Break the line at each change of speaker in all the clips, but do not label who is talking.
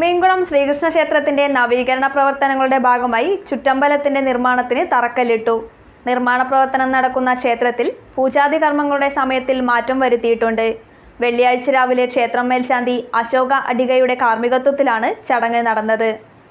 മീൻകുളം ശ്രീകൃഷ്ണ ക്ഷേത്രത്തിന്റെ നവീകരണ പ്രവർത്തനങ്ങളുടെ ഭാഗമായി ചുറ്റമ്പലത്തിന്റെ നിർമ്മാണത്തിന് തറക്കല്ലിട്ടു. നിർമ്മാണ പ്രവർത്തനം നടക്കുന്ന ക്ഷേത്രത്തിൽ പൂജാതി കർമ്മങ്ങളുടെ സമയത്തിൽ മാറ്റം വരുത്തിയിട്ടുണ്ട്. വെള്ളിയാഴ്ച രാവിലെ ക്ഷേത്രം മേൽശാന്തി അശോക അടികയുടെ കാർമ്മികത്വത്തിലാണ് ചടങ്ങ് നടന്നത്.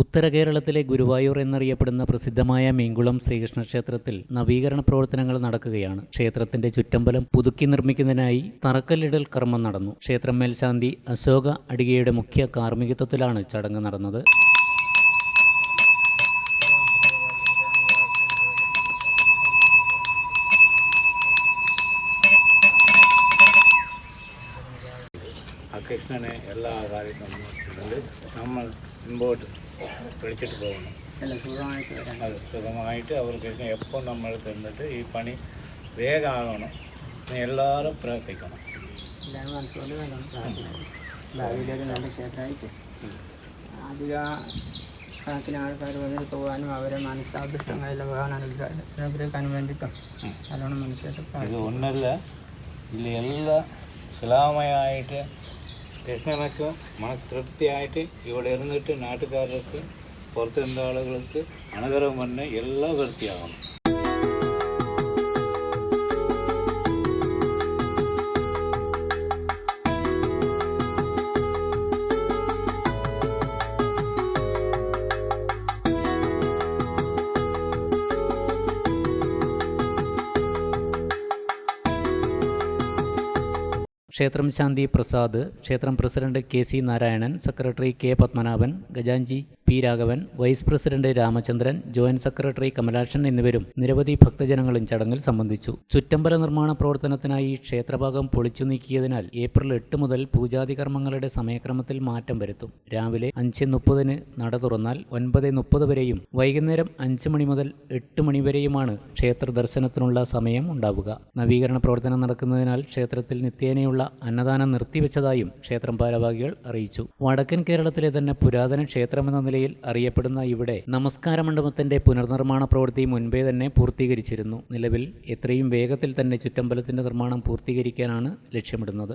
ഉത്തര കേരളത്തിലെ ഗുരുവായൂർ എന്നറിയപ്പെടുന്ന പ്രസിദ്ധമായ മീങ്കുളം ശ്രീകൃഷ്ണ ക്ഷേത്രത്തിൽ നവീകരണ പ്രവർത്തനങ്ങൾ നടക്കുകയാണ്. ക്ഷേത്രത്തിന്റെ ചുറ്റമ്പലം പുതുക്കി നിർമ്മിക്കുന്നതിനായി തറക്കല്ലിടൽ കർമ്മം നടന്നു. ക്ഷേത്രം മേൽശാന്തി അശോക അടികയുടെ മുഖ്യ കാർമ്മികത്വത്തിലാണ് ചടങ്ങ് നടന്നത്.
കൃഷ്ണനെ എല്ലാ കാര്യങ്ങളും നമ്മൾ മുമ്പോട്ട് വിളിച്ചിട്ട് പോകണം അത് സുഖമായിട്ട് അവർ കൃഷ്ണൻ എപ്പോൾ നമ്മൾ തന്നിട്ട് ഈ പണി വേഗമാകണം എന്ന് എല്ലാവരും പ്രവർത്തിക്കണം
എല്ലാവരും മനസ്സുകൊണ്ട് വേണം പ്രാർത്ഥിക്കുന്നത് ഭാവിയിലൊരു നല്ല ക്ഷേത്രമായിട്ട് അധിക കണക്കിന് ആൾക്കാർ വന്നിട്ട് പോകാനും അവരെ മനസ്സാദൃഷ്ടങ്ങളെല്ലാം പോകാൻ അനുഗ്രഹിക്കാനും വേണ്ടിയിട്ടും നല്ലോണം മനുഷ്യർക്ക്
ഇത് ഒന്നല്ല ഇതിൽ എല്ലാ ശിലാമയായിട്ട് കൃഷ്ണനക്ക് മനസ്സ് തൃപ്തിയായിട്ട് ഇവിടെ ഇരുന്നിട്ട് നാട്ടുകാർക്ക് പുറത്തുനിന്ന ആളുകൾക്ക് അണകരം വന്ന് എല്ലാം വൃത്തിയാകണം
ക്ഷേത്രം ശാന്തി പ്രസാദ് ക്ഷേത്രം president K C Narayanan secretary K Padmanabhan ഗജാഞ്ചി P Raghavan vice president Ramachandran joint secretary Kamalakshan എന്നിവരും നിരവധി ഭക്തജനങ്ങളും ചടങ്ങിൽ സംബന്ധിച്ചു. ചുറ്റമ്പല നിർമ്മാണ പ്രവർത്തനത്തിനായി ക്ഷേത്രഭാഗം പൊളിച്ചു നീക്കിയതിനാൽ ഏപ്രിൽ എട്ട് മുതൽ പൂജാതി കർമ്മങ്ങളുടെ സമയക്രമത്തിൽ മാറ്റം വരുത്തും. രാവിലെ അഞ്ച് മുപ്പതിന് നട തുറന്നാൽ ഒൻപത് മുപ്പത് വരെയും വൈകുന്നേരം അഞ്ച് മണി മുതൽ എട്ട് മണി വരെയുമാണ് ക്ഷേത്ര ദർശനത്തിനുള്ള സമയം ഉണ്ടാവുക. നവീകരണ പ്രവർത്തനം നടക്കുന്നതിനാൽ ക്ഷേത്രത്തിൽ നിത്യേനയുള്ള അന്നദാനം നിർത്തിവെച്ചതായും ക്ഷേത്രം ഭാരവാഹികൾ അറിയിച്ചു. വടക്കൻ കേരളത്തിലെ തന്നെ പുരാതന ക്ഷേത്രമെന്ന നിലയിൽ അറിയപ്പെടുന്ന ഇവിടെ നമസ്കാര മണ്ഡപത്തിന്റെ പുനർനിർമ്മാണ പ്രവൃത്തി മുൻപേ തന്നെ പൂർത്തീകരിച്ചിരുന്നു. നിലവിൽ എത്രയും വേഗത്തിൽ തന്നെ ചുറ്റമ്പലത്തിന്റെ നിർമ്മാണം പൂർത്തീകരിക്കാനാണ് ലക്ഷ്യമിടുന്നത്.